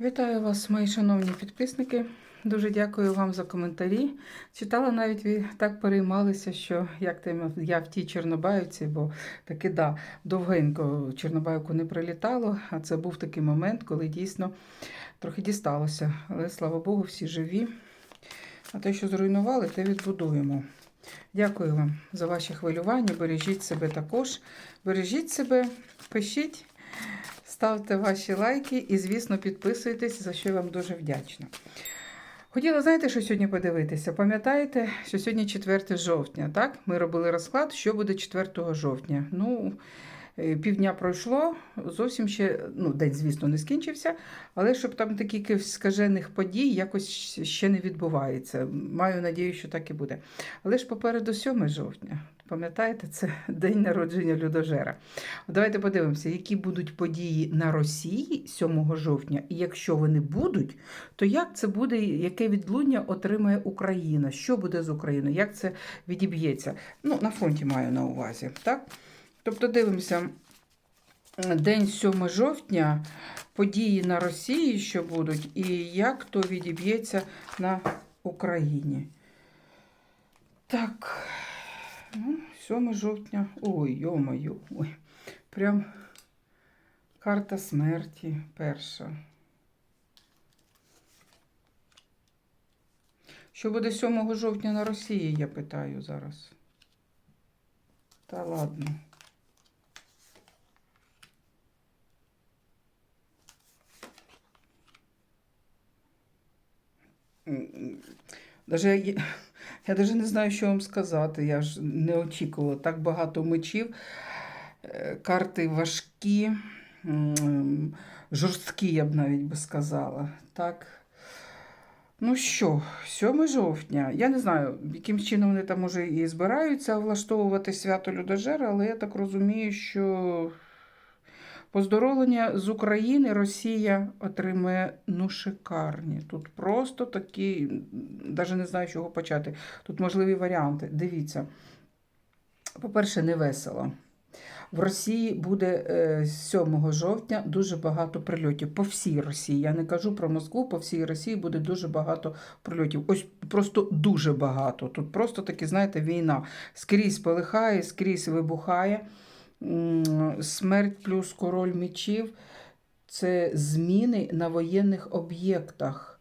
Вітаю вас, мої шановні підписники. Дуже дякую вам за коментарі. Читала навіть ви так переймалися, що як там я в тій Чорнобаївці, бо таки да, довгенько в Чорнобаївку не прилітало, а це був такий момент, коли дійсно трохи дісталося. Але слава Богу, всі живі. А те, що зруйнували, те відбудуємо. Дякую вам за ваші хвилювання. Бережіть себе також. Бережіть себе, пишіть. Ставте ваші лайки і, звісно, підписуйтесь, за що я вам дуже вдячна. Хотіла, знаєте, що сьогодні подивитися? Пам'ятаєте, що сьогодні 4 жовтня, так? Ми робили розклад, що буде 4 жовтня. Ну, півдня пройшло, зовсім ще, ну, день, звісно, не скінчився, але щоб там таких скажених подій якось ще не відбувається. Маю надію, що так і буде. Але ж попереду 7 жовтня. Пам'ятаєте, це день народження людожера. Давайте подивимося, які будуть події на Росії 7 жовтня, і якщо вони будуть, то як це буде, яке відлуння отримає Україна? Що буде з Україною? Як це відіб'ється? Ну, на фронті маю на увазі. так? Тобто дивимося. День 7 жовтня, події на Росії, що будуть, і як то відіб'ється на Україні. Так, ну, 7 жовтня. Ой, йо-моє, ой. Прям карта смерті перша. Що буде 7 жовтня на Росії, я питаю зараз. Та ладно. Даже я, я даже не знаю, що вам сказати. Я ж не очікувала так багато мечів. Е, Карти важкі, жорсткі, я б навіть би сказала. Так. Ну що, 7 жовтня. Я не знаю, яким чином вони там може і збираються влаштовувати свято Людожера, але я так розумію, що поздоровлення з України Росія отримує ну шикарні. Тут просто такі, навіть не знаю, чого почати. Тут можливі варіанти. Дивіться. По-перше, не весело. В Росії буде е, 7 жовтня дуже багато прильотів по всій Росії. Я не кажу про Москву, по всій Росії буде дуже багато прильотів. Ось просто дуже багато. Тут просто таки, знаєте, війна скрізь полихає, скрізь вибухає. Смерть плюс король мечів це зміни на воєнних об'єктах.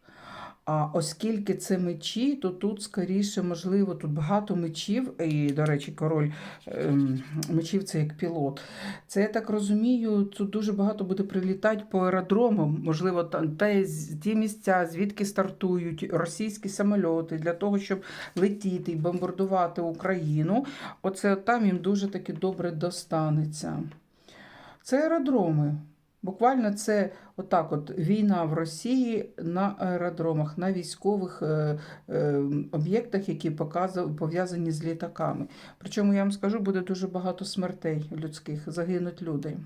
А оскільки це мечі, то тут скоріше, можливо, тут багато мечів, і, до речі, король ем, мечів це як пілот. Це я так розумію, тут дуже багато буде прилітати по аеродромам, можливо, та, та, з- ті місця, звідки стартують російські самольоти для того, щоб летіти і бомбардувати Україну. Оце там їм дуже таки добре достанеться. Це аеродроми. Буквально це отак: от війна в Росії на аеродромах, на військових е, е, об'єктах, які пов'язані з літаками. Причому я вам скажу, буде дуже багато смертей людських, загинуть люди.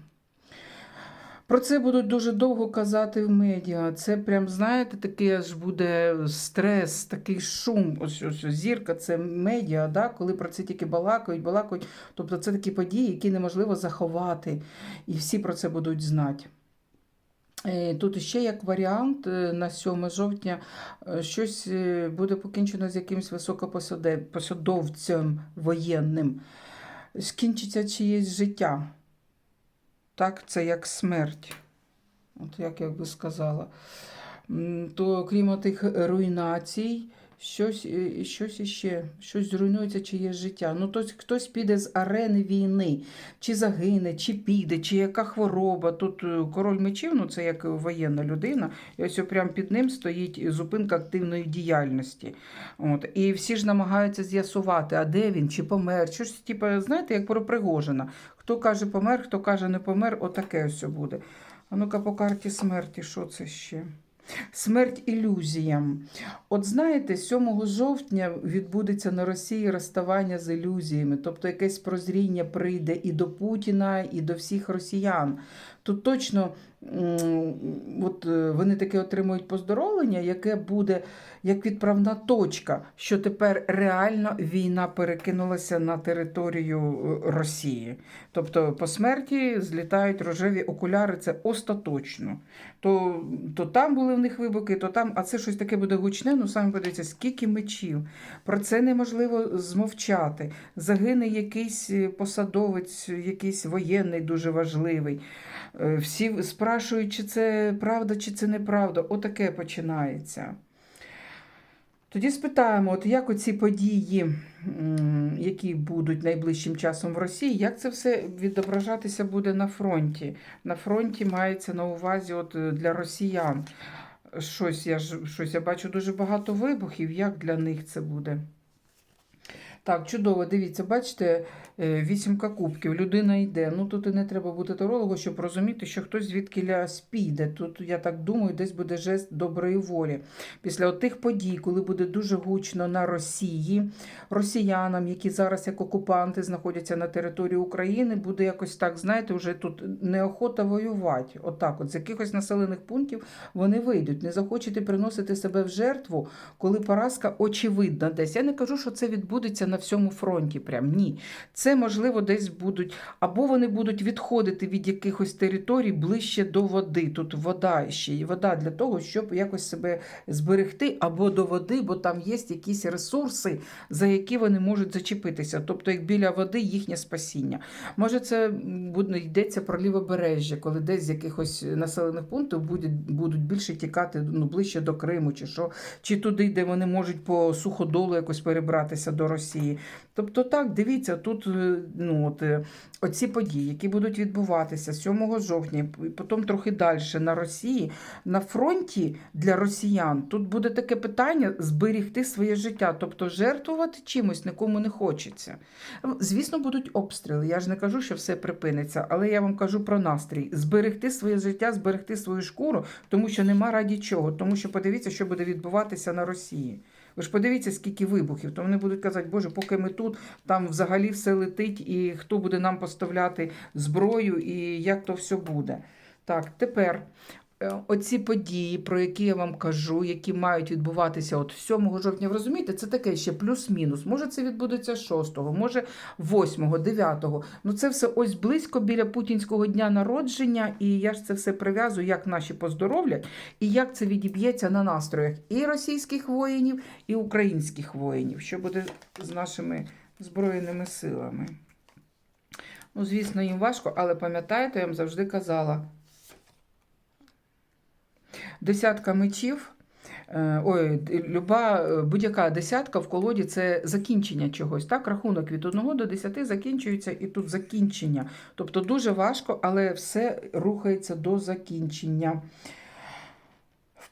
Про це будуть дуже довго казати в медіа. Це прям, знаєте, такий аж буде стрес, такий шум. Ось, ось, ось зірка, це медіа, да? коли про це тільки балакають, балакають. Тобто це такі події, які неможливо заховати, і всі про це будуть знати. Е, Тут ще як варіант е, на 7 жовтня е, щось буде покінчено з якимось високопосадовцем воєнним. Скінчиться чиєсь життя. Так, це як смерть. От як я би сказала. То крім тих руйнацій, щось, е, щось іще, щось зруйнується чиєсь життя. Ну, тобто хтось піде з арени війни, чи загине, чи піде, чи яка хвороба. Тут е, король мечів, ну це як воєнна людина, і ось прямо під ним стоїть зупинка активної діяльності. От. І всі ж намагаються з'ясувати, а де він, чи помер. Щось, типу, знаєте, як про Пригожина. Хто каже помер, хто каже не помер, отаке ось буде. А ну-ка по карті смерті, що це ще? Смерть ілюзіям. От знаєте, 7 жовтня відбудеться на Росії розставання з ілюзіями, тобто якесь прозріння прийде і до Путіна, і до всіх росіян. Тут точно от, е, вони таке отримують поздоровлення, яке буде як відправна точка, що тепер реально війна перекинулася на територію е, Росії. Тобто по смерті злітають рожеві окуляри, це остаточно. То, то там були в них вибухи, то там, а це щось таке буде гучне. Ну самі подивіться, скільки мечів. Про це неможливо змовчати. Загине якийсь е, посадовець, якийсь воєнний дуже важливий. Всі спрашують, чи це правда, чи це неправда. Отаке починається. Тоді спитаємо, от як оці події, які будуть найближчим часом в Росії, як це все відображатися буде на фронті? На фронті мається на увазі от е, для росіян. Щось я щось я бачу дуже багато вибухів. Як для них це буде? Так, чудово, дивіться, бачите, вісімка кубків, людина йде. Ну тут і не треба бути тарологом, щоб розуміти, що хтось звідки спійде. Тут, я так думаю, десь буде жест доброї волі. Після тих подій, коли буде дуже гучно на Росії, росіянам, які зараз як окупанти знаходяться на території України, буде якось так, знаєте, вже тут неохота воювати. Отак, от з якихось населених пунктів вони вийдуть. Не захочете приносити себе в жертву, коли поразка очевидна десь. Я не кажу, що це відбудеться на всьому фронті. Прям ні. Це можливо десь будуть, або вони будуть відходити від якихось територій ближче до води. Тут вода ще і вода для того, щоб якось себе зберегти, або до води, бо там є якісь ресурси, за які вони можуть зачепитися. Тобто, як біля води їхнє спасіння. Може, це буде йдеться про лівобережжя, коли десь з якихось населених пунктів будуть, будуть більше тікати ну, ближче до Криму, чи що, чи туди, де вони можуть по суходолу якось перебратися до Росії. Тобто, так, дивіться, тут е, ну, от, е, оці події, які будуть відбуватися 7 жовтня, і потім трохи далі на Росії, на фронті для росіян тут буде таке питання зберігти своє життя, тобто жертвувати чимось нікому не хочеться. Звісно, будуть обстріли. Я ж не кажу, що все припиниться, але я вам кажу про настрій: зберегти своє життя, зберегти свою шкуру, тому що нема раді чого. Тому що подивіться, що буде відбуватися на Росії. Ви ж подивіться, скільки вибухів, то вони будуть казати, Боже, поки ми тут, там взагалі все летить, і хто буде нам поставляти зброю, і як то все буде. Так, тепер оці події, про які я вам кажу, які мають відбуватися от 7 жовтня, ви розумієте, це таке ще плюс-мінус. Може, це відбудеться 6, може 8, 9. Ну це все ось близько біля путінського дня народження, і я ж це все прив'язую, як наші поздоровлять, і як це відіб'ється на настроях і російських воїнів, і українських воїнів, що буде з нашими збройними силами. Ну, звісно, їм важко, але пам'ятаєте, я вам завжди казала. Десятка мечів. е, Ой, люба е, будь-яка десятка в колоді це закінчення чогось. Так, рахунок від 1 до 10 закінчується, і тут закінчення. Тобто дуже важко, але все рухається до закінчення.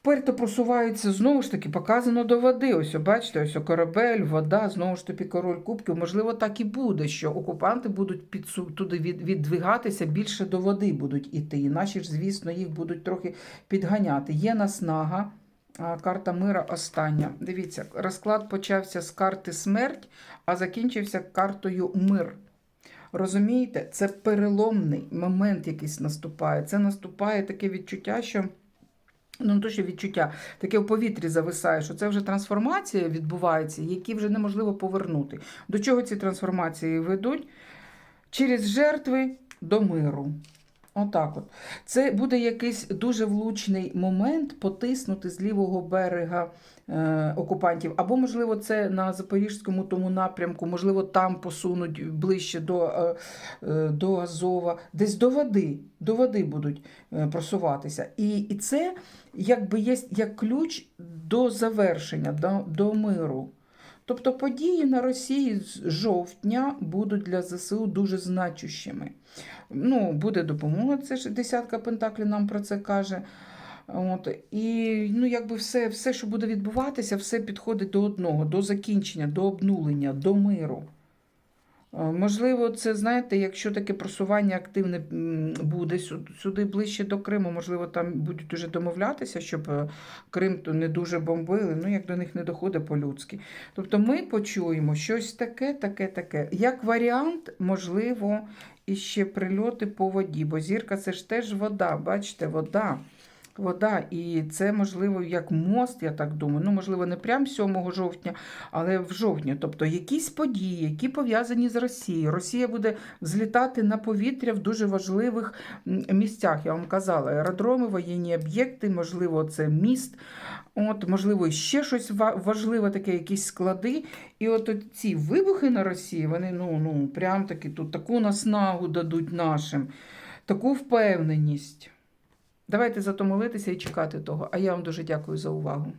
Вперто просуваються, знову ж таки, показано до води. Ось, бачите, ось корабель, вода, знову ж таки, король кубків. Можливо, так і буде, що окупанти будуть підсу... туди від... віддвигатися, більше до води будуть іти. І наші ж, звісно, їх будуть трохи підганяти. Є наснага. Карта мира остання. Дивіться, розклад почався з карти смерть, а закінчився картою мир. Розумієте, це переломний момент якийсь наступає. Це наступає таке відчуття, що. Ну, то, що відчуття, таке в повітрі зависає, що це вже трансформація відбувається, які вже неможливо повернути. До чого ці трансформації ведуть? Через жертви до миру. Отак от. Це буде якийсь дуже влучний момент потиснути з лівого берега е, окупантів. Або, можливо, це на Запорізькому тому напрямку, можливо, там посунуть ближче до, е, е, до Азова, десь до води, до води будуть е, просуватися. І, і це якби є як ключ до завершення, до, до миру. Тобто події на Росії з жовтня будуть для ЗСУ дуже значущими. Ну, буде допомога, це ж десятка пентаклів нам про це каже. От, і ну, якби все, все, що буде відбуватися, все підходить до одного, до закінчення, до обнулення, до миру. Можливо, це, знаєте, якщо таке просування активне буде сюди ближче до Криму, можливо, там будуть уже домовлятися, щоб е, Крим то не дуже бомбили, ну як до них не доходить по-людськи. Тобто ми почуємо щось таке, таке, таке. Як варіант, можливо, і ще прильоти по воді, бо зірка це ж теж вода, бачите, вода. Вода, і це можливо як мост, я так думаю. Ну, можливо, не прям 7 жовтня, але в жовтні. Тобто якісь події, які пов'язані з Росією. Росія буде взлітати на повітря в дуже важливих місцях. Я вам казала, аеродроми, воєнні об'єкти, можливо, це міст. От, можливо, ще щось важливе, таке, якісь склади. І от ці вибухи на Росії, вони ну, ну, прям таки тут таку наснагу дадуть нашим, таку впевненість. Давайте зато молитися і чекати того. А я вам дуже дякую за увагу.